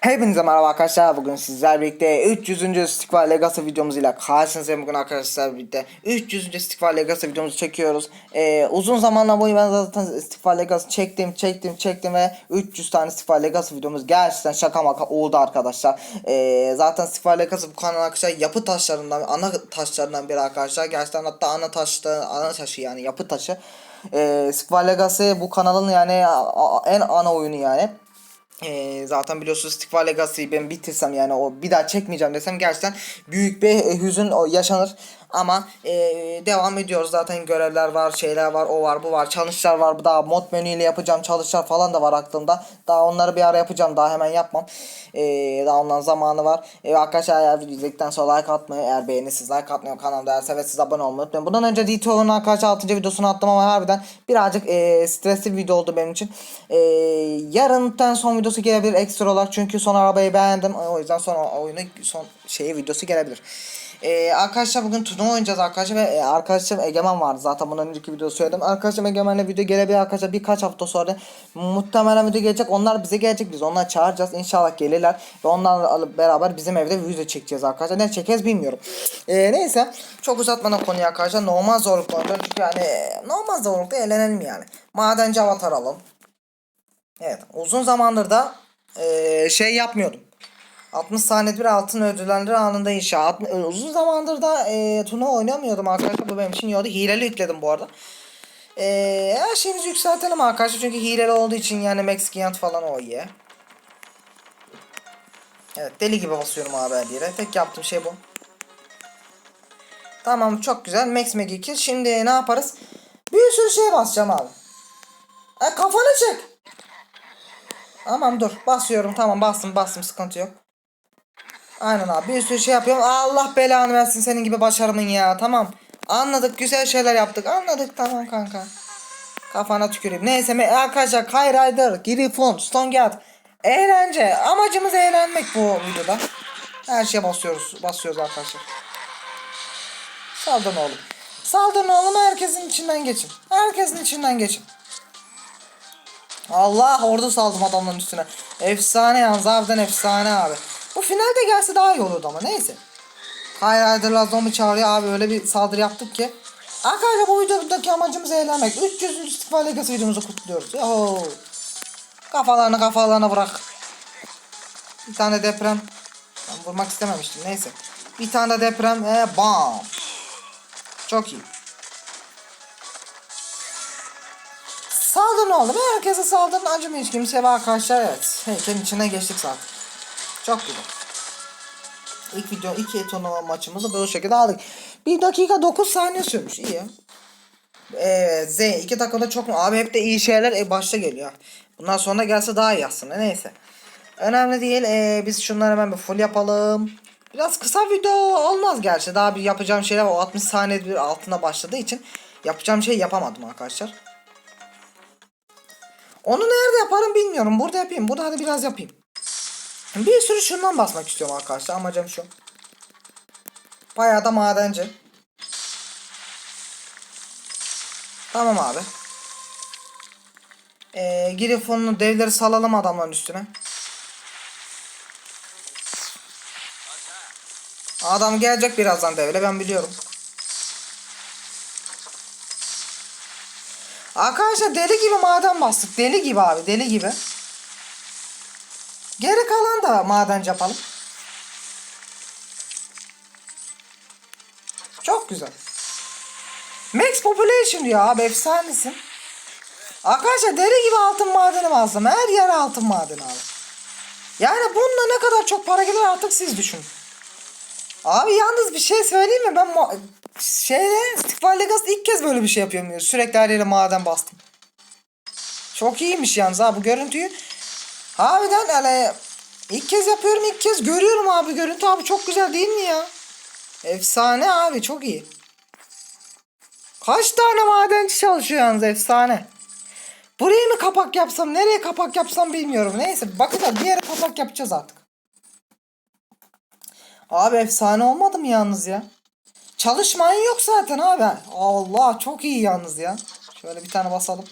Hepinize merhaba arkadaşlar. Bugün sizler birlikte 300. Stikvar Legacy videomuz ile karşınızdayım. Bugün arkadaşlar birlikte 300. Stikvar Legacy videomuzu çekiyoruz. Ee, uzun zamandan boyu ben zaten Stikvar Legacy çektim, çektim, çektim ve 300 tane Stikvar Legacy videomuz gerçekten şaka maka oldu arkadaşlar. Ee, zaten Stikvar Legacy bu kanal arkadaşlar yapı taşlarından, ana taşlarından biri arkadaşlar. Gerçekten hatta ana taşta, ana taşı yani yapı taşı. Ee, Stikvar Legacy bu kanalın yani en ana oyunu yani. Ee, zaten biliyorsunuz Stikvar Legacy'yi ben bitirsem yani o bir daha çekmeyeceğim desem gerçekten büyük bir e, hüzün yaşanır. Ama e, devam ediyoruz zaten görevler var şeyler var o var bu var challenge'lar var daha mod menüyle yapacağım challenge'lar falan da var aklımda. Daha onları bir ara yapacağım daha hemen yapmam. E, daha ondan zamanı var. E, arkadaşlar eğer izledikten sonra like atmayı eğer beğenirsiniz like atmayı kanalda eğer seversiniz abone olmayı unutmayın. Bundan önce DTO'nun arkadaşlar 6. videosunu attım ama harbiden birazcık e, stresli bir video oldu benim için. E, yarından son videosu gelebilir ekstra olarak çünkü son arabayı beğendim. O yüzden son oyunu son şeyi videosu gelebilir. Ee, arkadaşlar bugün turnuva oynayacağız arkadaşlar ve e, arkadaşım Egemen vardı zaten bundan önceki videoda söyledim. Arkadaşım Egemen'le video gelebilir arkadaşlar birkaç hafta sonra muhtemelen video gelecek. Onlar bize gelecek biz onları çağıracağız inşallah gelirler ve onlarla beraber bizim evde video çekeceğiz arkadaşlar. Ne çekeceğiz bilmiyorum. Ee, neyse çok uzatmadan konuyu arkadaşlar normal zorluklardan çünkü yani normal zorlukta eğlenelim yani. Madenci avatar alalım. Evet uzun zamandır da e, şey yapmıyordum. 60 saniyede bir altın ödüllendir anında inşa. E, uzun zamandır da e, turnuva oynamıyordum arkadaşlar. Bu benim için iyi oldu. Hileli yükledim bu arada. E, her şeyimizi yükseltelim arkadaşlar. Çünkü hileli olduğu için yani Mexican falan o iyi. Evet deli gibi basıyorum abi her yere. Tek yaptığım şey bu. Tamam çok güzel. Max Mag 2. Şimdi ne yaparız? Bir sürü şeye basacağım abi. E, kafanı çek. Tamam dur. Basıyorum. Tamam bastım bastım sıkıntı yok. Aynen abi bir sürü şey yapıyorum. Allah belanı versin senin gibi başarımın ya. Tamam. Anladık güzel şeyler yaptık. Anladık tamam kanka. Kafana tüküreyim. Neyse arkadaşlar Kay Rider, Grifon, Stonegard. Eğlence. Amacımız eğlenmek bu videoda. Her şeye basıyoruz. Basıyoruz arkadaşlar. Saldırın oğlum. Saldırın oğlum herkesin içinden geçin. Herkesin içinden geçin. Allah ordu saldım adamların üstüne. Efsane yalnız harbiden efsane abi. Bu finalde gelse daha iyi olurdu ama neyse. Hayır Rider'lar zombi çağırıyor abi öyle bir saldırı yaptık ki. Arkadaşlar bu videodaki amacımız eğlenmek. 300. İstifa Legacy videomuzu kutluyoruz. Yahu. Kafalarını kafalarına bırak. Bir tane deprem. Ben vurmak istememiştim neyse. Bir tane de deprem. E, bam. Çok iyi. Saldırın oğlum. Herkese saldırın. Acımayın hiç kimseye arkadaşlar. Evet. Heykelin içine geçtik zaten. Çok güzel. İlk video, iki turnuva maçımızı böyle şekilde aldık. 1 dakika 9 saniye sürmüş. İyi. Evet. Z. 2 dakikada çok mu? Abi hep de iyi şeyler e, başta geliyor. Bundan sonra gelse daha iyi aslında. Neyse. Önemli değil. Ee, biz şunları hemen bir full yapalım. Biraz kısa video olmaz gerçi. Daha bir yapacağım şeyler var. O 60 saniyede bir altına başladığı için yapacağım şey yapamadım arkadaşlar. Onu nerede yaparım bilmiyorum. Burada yapayım. Burada hadi biraz yapayım. Bir sürü şundan basmak istiyorum arkadaşlar. Amacım şu. Bayağı da madenci. Tamam abi. Ee, Grifon'un devleri salalım adamların üstüne. Adam gelecek birazdan devre ben biliyorum. Arkadaşlar deli gibi maden bastık. Deli gibi abi deli gibi. Da maden yapalım. Çok güzel. Max Population diyor abi efsanesin. Arkadaşlar deli gibi altın madeni bastım. Her yer altın madeni abi. Yani bununla ne kadar çok para gelir artık siz düşünün. Abi yalnız bir şey söyleyeyim mi? Ben şeyde Stikval Legacy ilk kez böyle bir şey yapıyorum. Sürekli her yere maden bastım. Çok iyiymiş yalnız ha bu görüntüyü. Harbiden yani ilk kez yapıyorum ilk kez görüyorum abi görüntü abi çok güzel değil mi ya? Efsane abi çok iyi. Kaç tane madenci çalışıyor yalnız efsane. Burayı mı kapak yapsam nereye kapak yapsam bilmiyorum. Neyse bakacağız bir yere kapak yapacağız artık. Abi efsane olmadı mı yalnız ya? Çalışmayın yok zaten abi. Allah çok iyi yalnız ya. Şöyle bir tane basalım.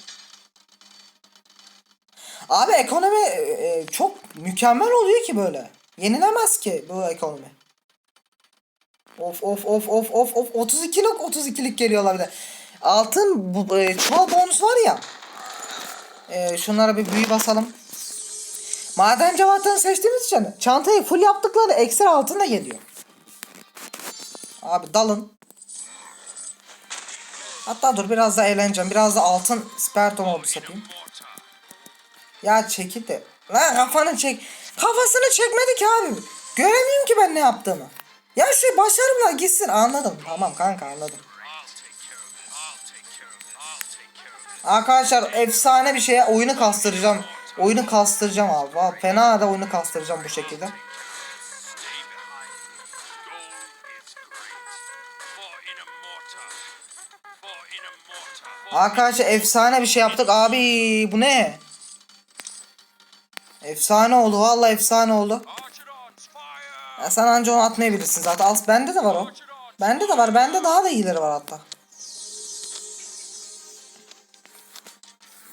Abi ekonomi e, e, çok mükemmel oluyor ki böyle. Yenilemez ki bu ekonomi. Of of of of of of 32'lik 32'lik geliyorlar bir de. Altın bu e, çuval bonus var ya. E, şunlara bir büyü basalım. Maden cevaplarını seçtiğimiz için çantayı full yaptıkları ekstra altın da geliyor. Abi dalın. Hatta dur biraz da eğleneceğim. Biraz da altın sperton ordusu yapayım. Ya çekil de. Lan kafanı çek. Kafasını çekmedi ki abi. Göremiyorum ki ben ne yaptığımı. Ya şu başarımla gitsin anladım. Tamam kanka anladım. Arkadaşlar efsane bir şeye oyunu kastıracağım. Oyunu kastıracağım abi. Fena da oyunu kastıracağım bu şekilde. Arkadaşlar efsane bir şey yaptık. Abi bu ne? Efsane oldu. Vallahi efsane oldu. Ya sen anca onu atmayabilirsin zaten. Al, bende de var o. Bende de var. Bende daha da iyileri var hatta.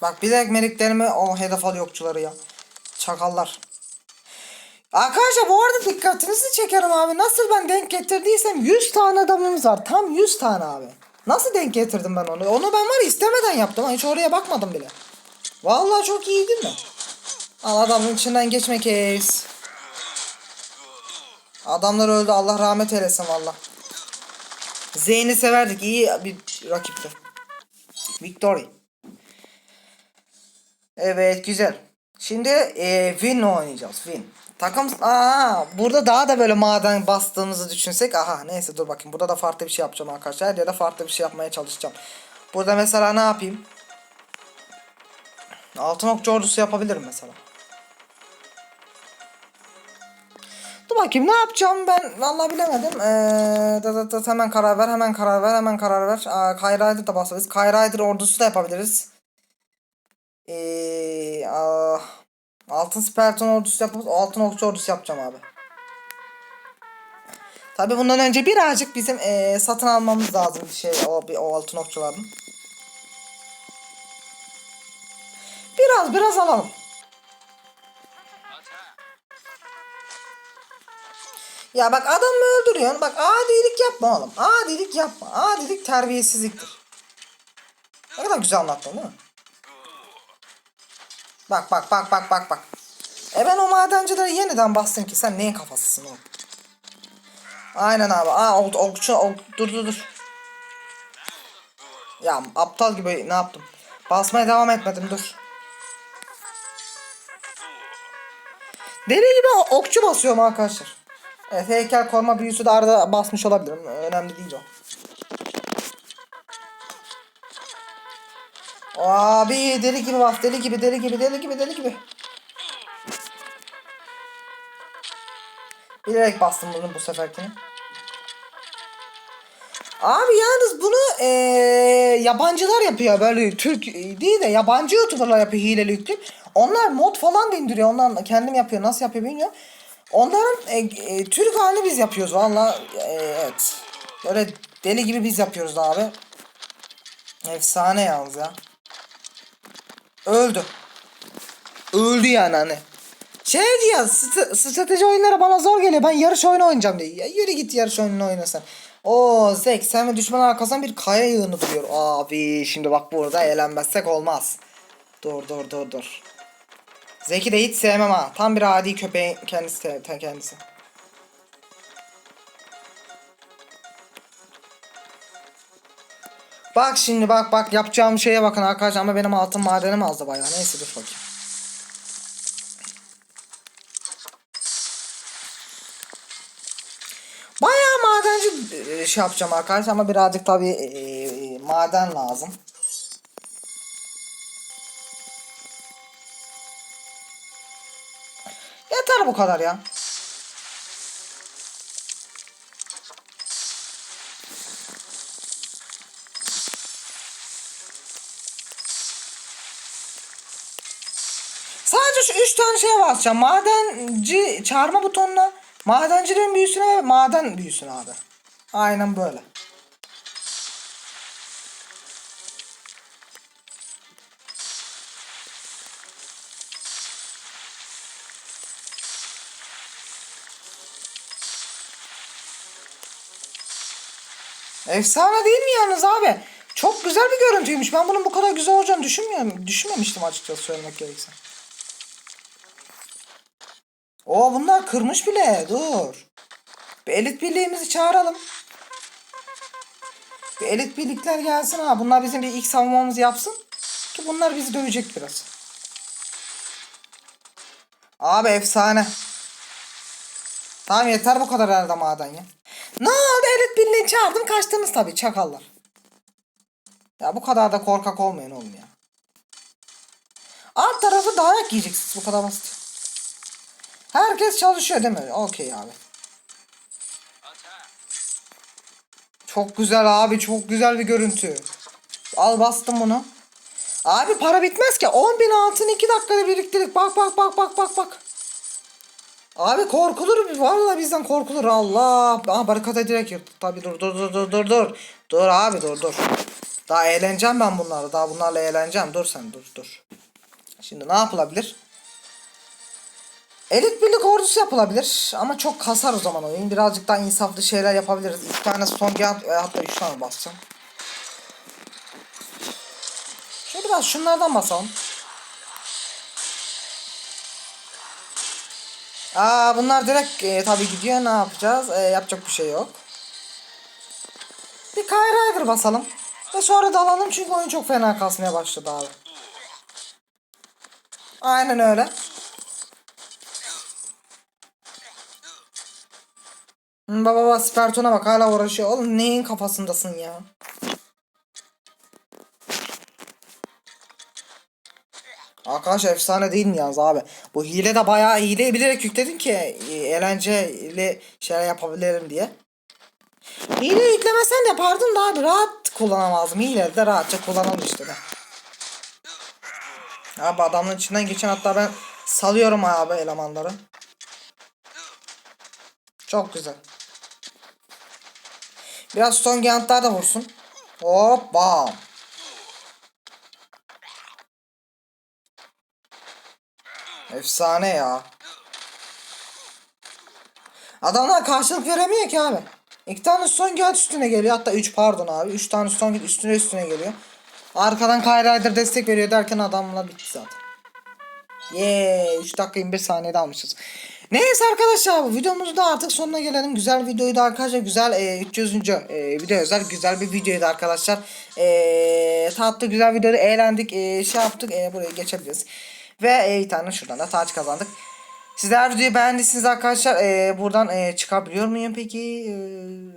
Bak bilerek meliklerimi o hedef alıyor okçuları ya. Çakallar. Arkadaşlar bu arada dikkatinizi çekerim abi. Nasıl ben denk getirdiysem 100 tane adamımız var. Tam 100 tane abi. Nasıl denk getirdim ben onu? Onu ben var istemeden yaptım. Hiç oraya bakmadım bile. Vallahi çok iyi değil mi? Al adamın içinden geçme case. Adamlar öldü. Allah rahmet eylesin valla. Zeyn'i severdik. İyi bir rakipti. Victory. Evet güzel. Şimdi e, Win oynayacağız. Win. Takım aa burada daha da böyle maden bastığımızı düşünsek aha neyse dur bakayım burada da farklı bir şey yapacağım arkadaşlar her yerde farklı bir şey yapmaya çalışacağım. Burada mesela ne yapayım? Altın okçu ordusu yapabilirim mesela. Dur bakayım ne yapacağım ben vallahi bilemedim. Ee, da, da, da, hemen karar ver hemen karar ver hemen karar ver. Aa, Kay Rider da basabiliriz. Kay Rider ordusu da yapabiliriz. Ee, aa, altın sperton ordusu yapıp altın okçu ordusu yapacağım abi. Tabi bundan önce birazcık bizim ee, satın almamız lazım bir şey o, bir, o altın okçuların. Biraz biraz alalım. Ya bak adamı öldürüyorsun. Bak adilik yapma oğlum. Adilik yapma. Adilik terbiyesizliktir. Ne kadar güzel anlattın değil mi? Bak bak bak bak bak bak. E ben o madencileri yeniden bastım ki sen neyin kafasısın oğlum? Aynen abi. Aa ok, okçu ok, dur dur dur. Ya aptal gibi ne yaptım? Basmaya devam etmedim dur. Deli gibi okçu basıyorum arkadaşlar. Evet heykel koruma büyüsü de arada basmış olabilirim. Önemli değil o. Abi deli gibi bas deli gibi deli gibi deli gibi deli gibi. Bilerek bastım bunu bu seferkini. Abi yalnız bunu eee, yabancılar yapıyor böyle Türk değil de yabancı youtuberlar yapıyor hileli yüklü. Onlar mod falan da indiriyor. Onlar kendim yapıyor. Nasıl yapıyor bilmiyorum. Onların e, e, Türk halini biz yapıyoruz valla. E, evet. Böyle deli gibi biz yapıyoruz abi. Efsane yalnız ya. Öldü. Öldü yani hani. Şey diyor st- strateji oyunları bana zor geliyor. Ben yarış oyunu oynayacağım diye. Ya yürü git yarış oyununu oynasan. O Zek sen ve düşman arkasından bir kaya yığını duruyor. Abi şimdi bak burada eğlenmezsek olmaz. Dur dur dur dur. Zeki de hiç sevmem ha. Tam bir adi köpeğin kendisi kendisi. Bak şimdi bak bak yapacağım şeye bakın arkadaşlar ama benim altın madenim azdı bayağı. Neyse dur bakayım. Bayağı madenci e, şey yapacağım arkadaşlar ama birazcık tabii e, maden lazım. Yeter bu kadar ya. Sadece şu üç tane şeye basacağım. Madenci çağırma butonuna, madencilerin büyüsüne ve maden büyüsüne abi. Aynen böyle. Efsane değil mi yalnız abi? Çok güzel bir görüntüymüş. Ben bunun bu kadar güzel olacağını düşünmüyorum. Düşünmemiştim açıkçası söylemek gerekirse. Oo bunlar kırmış bile. Dur. Bir elit birliğimizi çağıralım. Bir elit birlikler gelsin ha. Bunlar bizim bir ilk savunmamızı yapsın. Ki bunlar bizi dövecek biraz. Abi efsane. Tamam yeter bu kadar herhalde maden ya. Ne oldu elit birliğini çağırdım kaçtınız tabii çakallar. Ya bu kadar da korkak olmayın oğlum ya. Alt tarafı dayak yiyeceksiniz bu kadar basit. Herkes çalışıyor değil mi? Okey abi. Çok güzel abi çok güzel bir görüntü. Al bastım bunu. Abi para bitmez ki. 10 bin altın 2 dakikada biriktirdik. Bak bak bak bak bak bak. Abi korkulur. Vallahi bizden korkulur. Allah. Aha barikata direkt yırttı. Tabi dur dur dur dur dur dur. Dur abi dur dur. Daha eğleneceğim ben bunlarla. Daha bunlarla eğleneceğim. Dur sen dur dur. Şimdi ne yapılabilir? Elit birlik ordusu yapılabilir ama çok kasar o zaman oyun. Birazcık daha insaflı şeyler yapabiliriz. İki tane son gel e, hatta üç tane basacağım. Şöyle biraz şunlardan basalım. Aa bunlar direkt e, tabii gidiyor ne yapacağız? E, yapacak bir şey yok. Bir Kyrider basalım. Ve sonra dalalım çünkü oyun çok fena kasmaya başladı abi. Aynen öyle. Baba baba Sperton'a bak hala uğraşıyor. Oğlum neyin kafasındasın ya? Arkadaş efsane değil mi yalnız abi? Bu hile de bayağı hileyi bilerek yükledin ki e, eğlenceli şeyler yapabilirim diye. Hile yüklemesen yapardın da abi rahat kullanamazdım. Hile de rahatça kullanalım işte de. Abi adamın içinden geçen hatta ben salıyorum abi elemanları. Çok güzel. Biraz son gantlar da vursun. Hop bam. Efsane ya. Adamlar karşılık veremiyor ki abi. İki tane son gant üstüne geliyor. Hatta üç pardon abi. Üç tane son gant üstüne üstüne geliyor. Arkadan Kyrider destek veriyor derken adamlar bitti zaten. Yeee 3 dakika 21 saniyede almışız. Neyse arkadaşlar bu videomuzun da artık sonuna gelelim. Güzel videoydu arkadaşlar. Güzel e, 300. E, video özel güzel bir videoydu arkadaşlar. E, tatlı güzel videoda eğlendik. E, şey yaptık. E, buraya geçebiliriz. Ve e, bir tane şuradan da taç kazandık. Sizler videoyu beğendiyseniz arkadaşlar e, buradan e, çıkabiliyor muyum peki?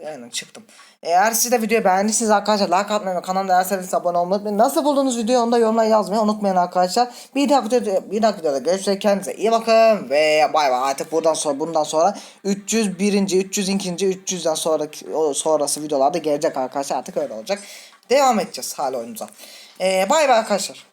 E, aynen çıktım. Eğer siz de videoyu beğendiyseniz arkadaşlar like atmayı ve kanalıma eğer sevdiyseniz abone olmayı unutmayın. Nasıl buldunuz videoyu onu da yorumlara yazmayı unutmayın arkadaşlar. Bir dahaki videoda, bir dahaki videoda görüşürüz. Kendinize iyi bakın ve bay bay. Artık buradan sonra bundan sonra 301. 302. 300'den sonraki o sonrası videolarda gelecek arkadaşlar. Artık öyle olacak. Devam edeceğiz hala oyunumuza. E, bay bay arkadaşlar.